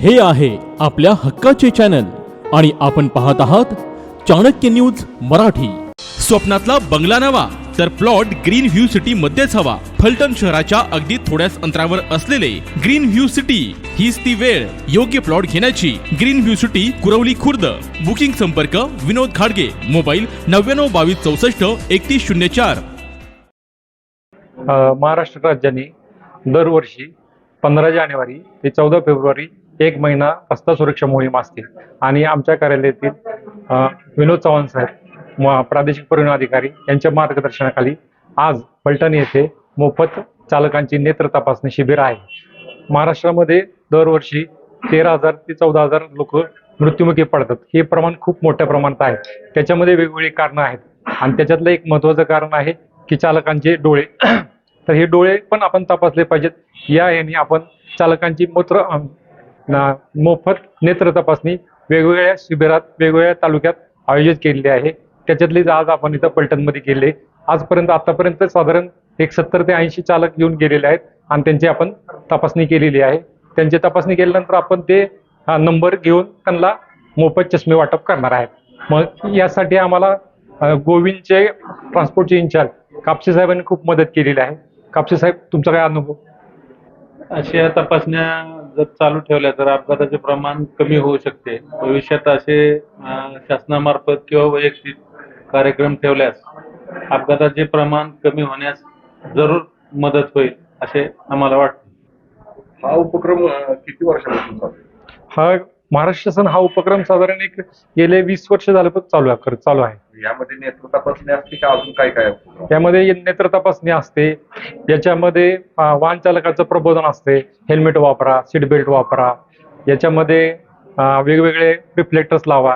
हे आहे आपल्या हक्काचे चॅनल आणि आपण पाहत आहात चाणक्य न्यूज मराठी. स्वप्नातला बंगला नवा तर प्लॉट ग्रीन व्ह्यू सिटी मध्येच हवा. फलटण शहराच्या अगदी थोड्याच अंतरावर असलेले ग्रीन व्ह्यू सिटी हीच ती वेळ योग्य प्लॉट घेण्याची. Green view city Kurwali Khurd. Booking संपर्क विनोद खाडगे. मोबाईल नव्याण्णव बावीस चौसष्ट एकतीस शून्य चार. महाराष्ट्र राज्याने दरवर्षी पंधरा जानेवारी ते चौदा फेब्रुवारी एक महिना रस्ता सुरक्षा मोहीम असते आणि आमच्या कार्यालयातील विनोद चव्हाण साहेब प्रादेशिक परिवहन अधिकारी यांच्या मार्गदर्शनाखाली आज पलटण येथे मोफत चालकांची नेत्र तपासणी शिबिर आहे. महाराष्ट्रामध्ये दरवर्षी तेरा हजार ते चौदा हजार लोक मृत्युमुखी पडतात. हे प्रमाण खूप मोठ्या प्रमाणात आहे. त्याच्यामध्ये वेगवेगळी कारणं आहेत. आणि त्याच्यातलं एक महत्त्वाचं कारण आहे की चालकांचे डोळे तर हे डोळे पण आपण तपासले पाहिजेत. या याने आपण चालकांची मूत्र मोफत नेत्र तपासणी वेगवेगळ्या शिबिरात वेगवेगळ्या तालुक्यात आयोजित केलेली आहे. त्याच्यातलीच आज आपण इथं पलटणमध्ये केले आजपर्यंत आतापर्यंत साधारण एक सत्तर ते ऐंशी चालक येऊन गेलेले आहेत आणि त्यांची आपण तपासणी केलेली आहे. त्यांची तपासणी केल्यानंतर आपण ते नंबर घेऊन त्यांना मोफत चष्मे वाटप करणार आहेत. मग यासाठी आम्हाला गोविंदचे ट्रान्सपोर्टचे इन्चार्ज कापसे साहेबांनी खूप मदत केलेली आहे. कापसे साहेब तुमचा काय अनुभव? अशा तपासण्या जर चालू ठेवल्या तर अपघाताचे प्रमाण कमी होऊ शकते भविष्यात असे शासनामार्फत किंवा वैयक्तिक कार्यक्रम ठेवल्यास अपघाताचे प्रमाण कमी होण्यास जरूर मदत होईल असे आम्हाला वाटते हा उपक्रम किती वर्षापासून चालू आहे? हा महाराष्ट्र शासन हा उपक्रम साधारण एक गेले वीस वर्ष झाले पण चालू आहे करत चालू आहे. यामध्ये नेत्र तपासणी असते का अजून काय काय उपक्रम? यामध्ये नेत्र तपासणी असते. याच्यामध्ये अं, वाहन चालकाचं प्रबोधन असते. हेल्मेट वापरा सीट बेल्ट वापरा. याच्यामध्ये अं, वेगवेगळे रिफ्लेक्टर्स लावा.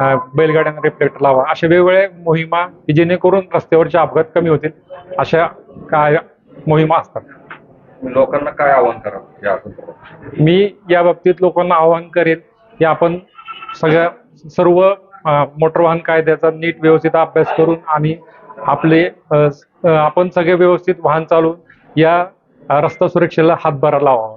अं, बैलगाड्यांना रिफ्लेक्टर लावा. अशा वेगवेगळ्या मोहिमा की जेणेकरून रस्त्यावरचे अपघात कमी होतील अशा काय मोहिमा असतात. लोकांना काय आवाहन कराल या संदर्भात? मी या बाबतीत लोकांना आवाहन करेन की आपण सगळ्या सर्व मोटर वाहन कायद्याचा नीट व्यवस्थित अभ्यास करून आणि आपले आपण सगळे व्यवस्थित वाहन चालवून या रस्ता सुरक्षेला हातभार लावावा.